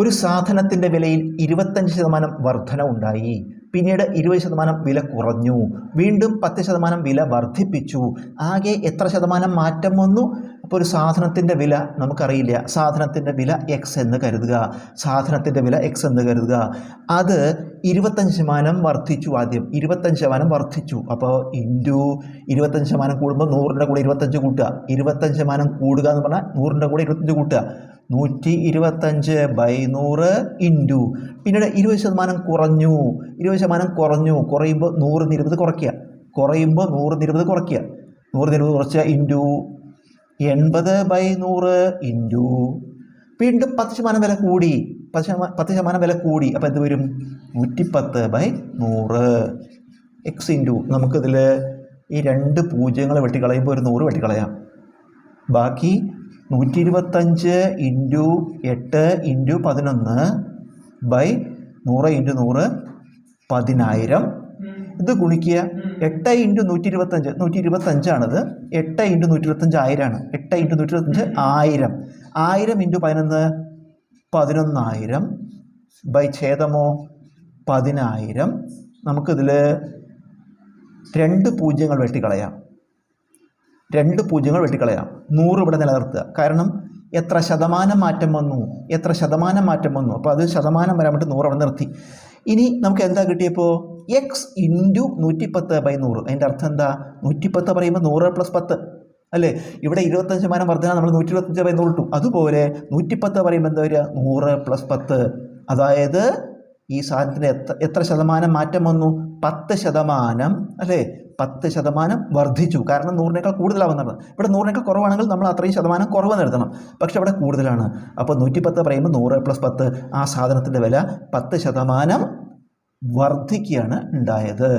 ഒരു സാധനത്തിന്റെ വിലയിൽ ഇരുപത്തഞ്ച് ശതമാനം വർധന ഉണ്ടായി. പിന്നീട് ഇരുപത് ശതമാനം വില കുറഞ്ഞു. വീണ്ടും പത്ത് ശതമാനം വില വർദ്ധിപ്പിച്ചു ആകെ എത്ര ശതമാനം മാറ്റം വന്നു? അപ്പോൾ ഒരു സാധനത്തിന്റെ വില നമുക്കറിയില്ല. സാധനത്തിന്റെ വില എക്സ് എന്ന് കരുതുക. സാധനത്തിന്റെ വില എക്സ് എന്ന് കരുതുക. അത് ഇരുപത്തഞ്ച് ശതമാനം വർദ്ധിച്ചു ആദ്യം. ഇരുപത്തഞ്ച് ശതമാനം വർദ്ധിച്ചു. അപ്പോൾ ഇന്റു ഇരുപത്തഞ്ച് ശതമാനം കൂടുമ്പോൾ നൂറിന്റെ കൂടെ ഇരുപത്തഞ്ച് കൂട്ടുക. ഇരുപത്തഞ്ച് ശതമാനം കൂടുക എന്ന് പറഞ്ഞാൽ നൂറിന്റെ കൂടെ ഇരുപത്തഞ്ച് കൂട്ടുക. നൂറ്റി ഇരുപത്തഞ്ച് ബൈ നൂറ് ഇന്റു പിന്നീട് ഇരുപത് ശതമാനം കുറഞ്ഞു. ഇരുപത് ശതമാനം കുറഞ്ഞു. കുറയുമ്പോൾ നൂറിന് ഇരുപത് കുറയ്ക്കുക. കുറയുമ്പോൾ നൂറിന് ഇരുപത് കുറയ്ക്കുക. നൂറിന് ഇരുപത് കുറച്ച് ഇന്റു എൺപത് ബൈ നൂറ് ഇന്റു വീണ്ടും പത്ത് ശതമാനം വില കൂടി. പത്ത് ശതമാനം പത്ത് ശതമാനം വില കൂടി. അപ്പോൾ എന്ത് വരും? നൂറ്റിപ്പത്ത് ബൈ നൂറ്. എക്സ് ഇന്റു നമുക്കിതിൽ ഈ രണ്ട് പൂജ്യങ്ങൾ വെട്ടിക്കളയുമ്പോൾ ഒരു നൂറ് വെട്ടിക്കളയാം. ബാക്കി നൂറ്റി ഇരുപത്തഞ്ച് ഇന്റു എട്ട് ഇന്റു പതിനൊന്ന് ബൈ നൂറ് ഇന്റു നൂറ് പതിനായിരം ഇത് ഗുണിക്കുക എട്ട് ഇന്റു നൂറ്റി ഇരുപത്തഞ്ച് നൂറ്റി ഇരുപത്തഞ്ചാണിത് എട്ട് ഇന്റു നൂറ്റി ഇരുപത്തഞ്ച് ആയിരമാണ് എട്ട് ഇന്റു നൂറ്റി ഇരുപത്തഞ്ച് ആയിരം. ആയിരം ഇന്റു പതിനൊന്ന് പതിനൊന്നായിരം. ബൈ ഛേദമോ പതിനായിരം. നമുക്കിതിൽ രണ്ട് പൂജ്യങ്ങൾ വെട്ടിക്കളയാം. രണ്ട് പൂജ്യങ്ങൾ വെട്ടിക്കളയാം. നൂറ് ഇവിടെ നിലനിർത്തുക. കാരണം എത്ര ശതമാനം മാറ്റം വന്നു? എത്ര ശതമാനം മാറ്റം വന്നു? അപ്പോൾ അത് ശതമാനം വരാൻ വേണ്ടി നൂറ് അവിടെ നിർത്തി. ഇനി നമുക്ക് എന്താ കിട്ടിയപ്പോൾ എക്സ് ഇന്റു നൂറ്റിപ്പത്ത് ബൈ നൂറ്. അതിന്റെ അർത്ഥം എന്താ? നൂറ്റിപ്പത്ത് പറയുമ്പോൾ നൂറ് പ്ലസ് പത്ത്. അല്ലേ? ഇവിടെ ഇരുപത്തഞ്ച് ശതമാനം വർദ്ധന നമ്മൾ നൂറ്റി ഇരുപത്തഞ്ച് ബൈ നൂറ് ഇട്ടു. അതുപോലെ നൂറ്റിപ്പത്ത് പറയുമ്പോൾ എന്താ വരിക? നൂറ് പ്ലസ് പത്ത്. അതായത് ഈ സാധനത്തിന് എത്ര ശതമാനം മാറ്റം വന്നു? പത്ത് ശതമാനം അല്ലേ? പത്ത് ശതമാനം വർദ്ധിച്ചു. കാരണം നൂറിനേക്കാൾ കൂടുതലാവുന്നതാണ് ഇവിടെ നൂറിനേക്കാൾ കുറവാണെങ്കിൽ നമ്മൾ അത്രയും ശതമാനം കുറവ് നിർത്തണം. പക്ഷെ അവിടെ കൂടുതലാണ്. അപ്പോൾ നൂറ്റിപ്പത്ത് പറയുമ്പോൾ നൂറ് പ്ലസ് പത്ത് ആ സാധനത്തിന്റെ വില പത്ത് ശതമാനം വർദ്ധിക്കുകയാണ് ഉണ്ടായത്.